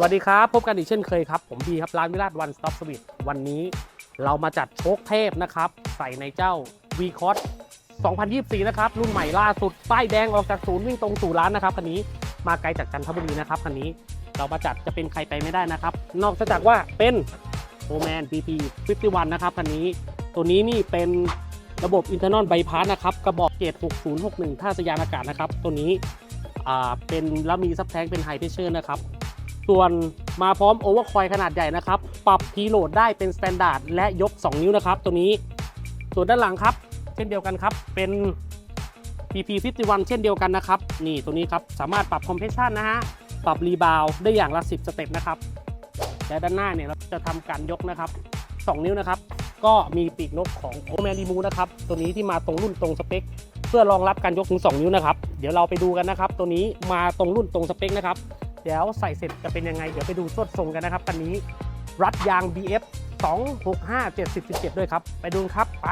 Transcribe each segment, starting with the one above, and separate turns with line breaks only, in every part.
วัสดีครับ พบกันอีกเช่นเคยครับ ผมบีครับร้านวิราชวันสต็อปสวิตวันนี้เรามาจัดโชคเทพนะครับ ใส่ในเจ้า v c o s 2024 นะครับ รุ่นใหม่ล่าสุด ป้ายแดงออกจากศูนย์วิ่งตรงสู่ร้านนะครับคันนี้มาไกลจากจันทบุรีนะครับคันนี้เรามาจัดจะเป็นใครไปไม่ได้นะครับ นอกจากว่าเป็นโอแมน BP 51 นะครับคันนี้ ตัวนี้นี่เป็นระบบ internal bypass นะครับกระบอกเกรด6061 ท่าสยานอากาศนะครับ ตัวนี้เป็นแล้วมีซับแทงเป็นไฮเพชเชอร์นะครับ ส่วนมาพร้อมโอเวอร์คอยขนาดใหญ่นะครับ ปรับพีโหลดได้เป็นสแตนดาร์ดและยก 2 นิ้วนะครับ ตัวนี้ ส่วนด้านหลังครับ เช่นเดียวกันครับ เป็น PP 51 เช่นเดียวกันนะครับ นี่ตัวนี้ครับ สามารถปรับคอมเพรสชันนะฮะ ปรับรีบาวได้อย่างละ 10 สเต็ปนะครับ และด้านหน้าเนี่ยเราจะทำการยกนะครับ 2 นิ้วนะครับ ก็มีปีกนกของโอแมรีมูนะครับ ตัวนี้ที่มาตรงรุ่นตรงสเปค เพื่อรองรับการยกถึง 2 นิ้วนะครับ เดี๋ยวเราไปดูกันนะครับ ตัวนี้มาตรงรุ่นตรงสเปคนะครับ เดี๋ยวใส่เสร็จจะเป็นยังไง เดี๋ยวไปดูสวดทรงกันนะครับคันนี้ รัดยาง BF 265 70 17 ด้วยครับ ไปดูครับไป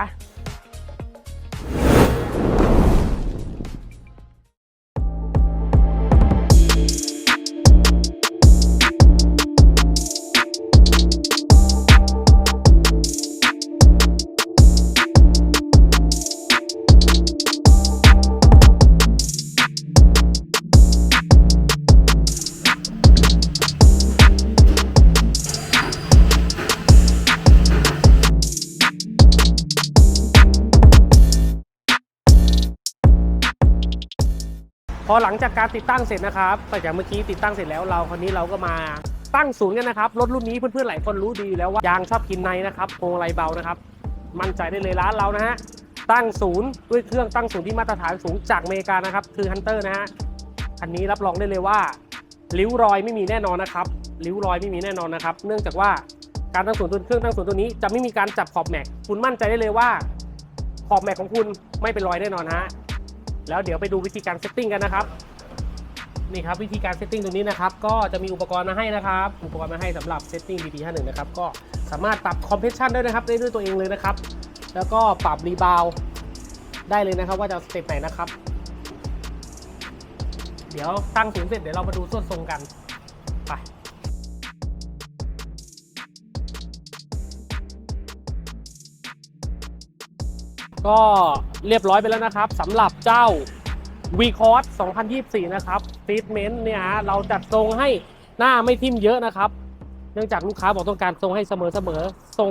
พอหลังจากการติดตั้งเสร็จนะครับหลังจากเมื่อกี้ติดตั้งเสร็จแล้วเราคนนี้เราก็มาตั้งศูนย์กันนะครับรถรุ่นนี้เพื่อนๆหลายคนรู้ดีอยู่แล้วว่ายางชอบกินในนะครับโครงไรเบานะครับ มั่นใจได้เลยร้านเรานะฮะตั้งศูนย์ด้วยเครื่องตั้งศูนย์ที่มาตรฐานสูงจากอเมริกานะครับคือฮันเตอร์นะฮะคันนี้รับรองได้เลยว่าริ้วรอยไม่มีแน่นอนนะครับริ้วรอยไม่มีแน่นอนนะครับ เนื่องจากว่าการตั้งศูนย์ตัวเครื่องตั้งศูนย์ตัวนี้จะไม่มีการจับขอบแม็กคุณมั่นใจได้เลยว่าขอบแม็กของคุณไม่เป็นรอยแน่นอนฮะ แล้วเดี๋ยวไปดูวิธีการเซตติ้งกันนะครับนี่ครับวิธีการเซตติ้งตรงนี้นะครับก็จะมีอุปกรณ์มาให้นะครับอุปกรณ์มาให้สำหรับเซตติ้ง BP51 นะครับก็สามารถปรับคอมเพรสชันได้นะครับได้ด้วยตัวเองเลยนะครับ แล้วก็ปรับรีบาวได้เลยนะครับ ว่าจะสเต็ปไหนนะครับ เดี๋ยวตั้งศูนย์เสร็จเดี๋ยวเรามาดูส่วนทรงกันไป ก็เรียบร้อยไปแล้วนะครับสำหรับเจ้า v c o s 2024 นะครับฟีดเมนต์เนี่ยฮะเราจัดทรงให้หน้าไม่ทิ่มเยอะนะครับ เนื่องจากลูกค้าบอกต้องการทรงให้เสมอเสมอทรง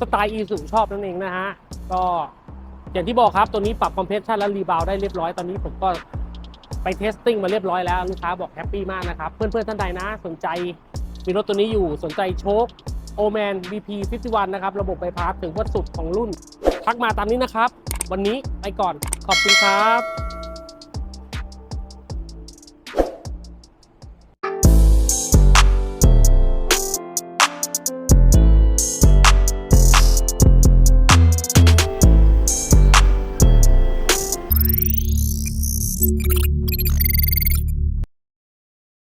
สไตล์อีสุชอบนั่นเองนะฮะก็อย่างที่บอกครับตัวนี้ปรับคอมเพรสชันและรีบาวได้เรียบร้อยตอนนี้ผมก็ไปเทสติ้งมาเรียบร้อยแล้วลูกค้าบอกแฮปปี้มากนะครับ เพื่อนๆท่านใดนะ สนใจมีรถตัวนี้อยู่สนใจโชคโอแมน BP 51 นะครับ ระบบไบพาสถึงวัดสุดของรุ่น ทักมาตามนี้นะครับ วันนี้ไปก่อนขอบคุณครับ